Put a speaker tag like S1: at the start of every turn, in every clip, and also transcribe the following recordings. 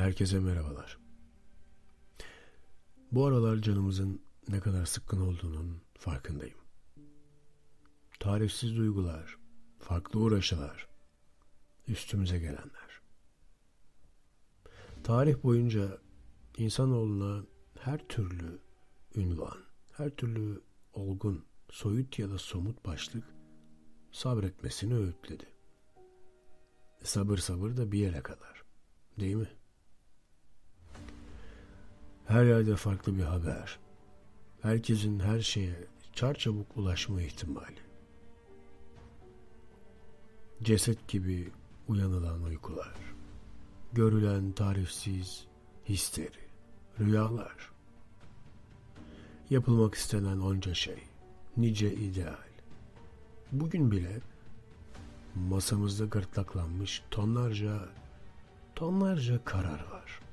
S1: Herkese merhabalar. Bu aralar canımızın ne kadar sıkkın olduğunun farkındayım. Tarifsiz duygular, farklı uğraşılar, üstümüze gelenler. Tarih boyunca insanoğluna her türlü ünvan, her türlü olgun, soyut ya da somut başlık sabretmesini öğütledi. Sabır sabır da bir yere kadar. Değil mi? Her yerde farklı bir haber. Herkesin her şeye çarçabuk ulaşma ihtimali. Ceset gibi uyanılan uykular. Görülen tarifsiz histeri, rüyalar. Yapılmak istenen onca şey, nice ideal. Bugün bile masamızda gırtlaklanmış tonlarca, tonlarca karar var.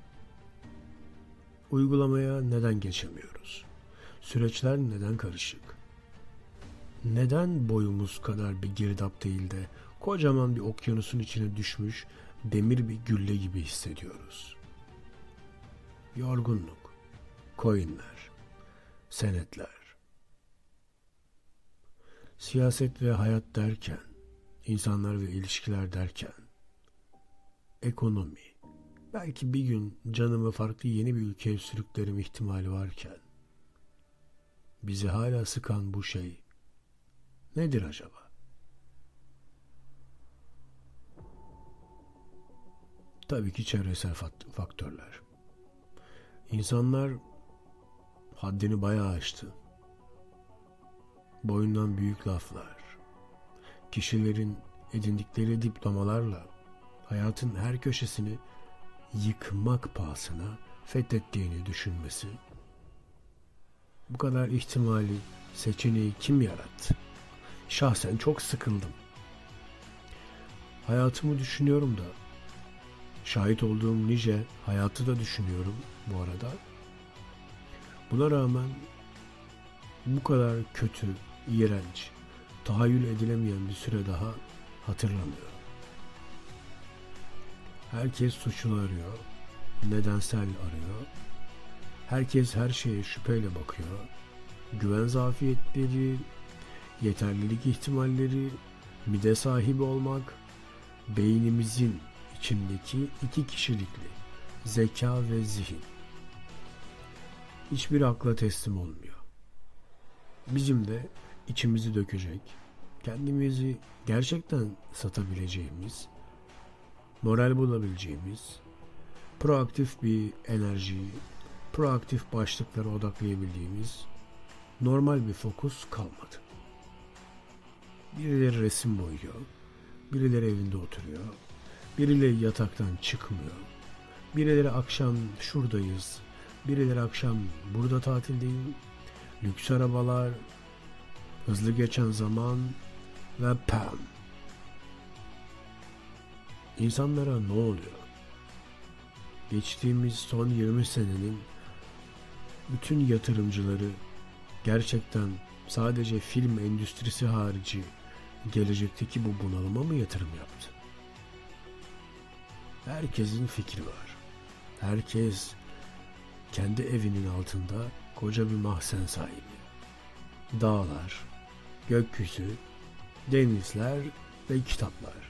S1: Uygulamaya neden geçemiyoruz? Süreçler neden karışık? Neden boyumuz kadar bir girdap değil de kocaman bir okyanusun içine düşmüş demir bir gülle gibi hissediyoruz? Yorgunluk, coinler, senetler, siyaset ve hayat derken, insanlar ve ilişkiler derken, ekonomi, belki bir gün canımı farklı yeni bir ülkeye sürüklerim ihtimali varken, bizi hala sıkan bu şey nedir acaba? Tabii ki çevresel fakt- faktörler. İnsanlar haddini bayağı aştı. Boyundan büyük laflar, kişilerin edindikleri diplomalarla hayatın her köşesini yıkmak pahasına fethettiğini düşünmesi. Bu kadar ihtimali, seçeneği kim yarattı? Şahsen çok sıkıldım. Hayatımı düşünüyorum da, şahit olduğum nice hayatı da düşünüyorum bu arada. Buna rağmen bu kadar kötü, iğrenç, tahayyül edilemeyen bir süre daha hatırlamıyorum. Herkes suçlu arıyor, nedensel arıyor. Herkes her şeye şüpheyle bakıyor. Güven zafiyetleri, yeterlilik ihtimalleri, mide sahibi olmak, beynimizin içindeki iki kişilikli zeka ve zihin. Hiçbir akla teslim olmuyor. Bizim de içimizi dökecek, kendimizi gerçekten satabileceğimiz, moral bulabileceğimiz, proaktif bir enerji, proaktif başlıklara odaklayabildiğimiz normal bir fokus kalmadı. Birileri resim boyuyor, birileri evinde oturuyor, birileri yataktan çıkmıyor, birileri akşam şuradayız, birileri akşam burada tatildeyim, lüks arabalar, hızlı geçen zaman ve pam. İnsanlara ne oluyor? Geçtiğimiz son 20 senenin bütün yatırımcıları gerçekten sadece film endüstrisi harici gelecekteki bu bunalıma mı yatırım yaptı? Herkesin fikri var. Herkes kendi evinin altında koca bir mahzen sahibi. Dağlar, gökyüzü, denizler ve kitaplar.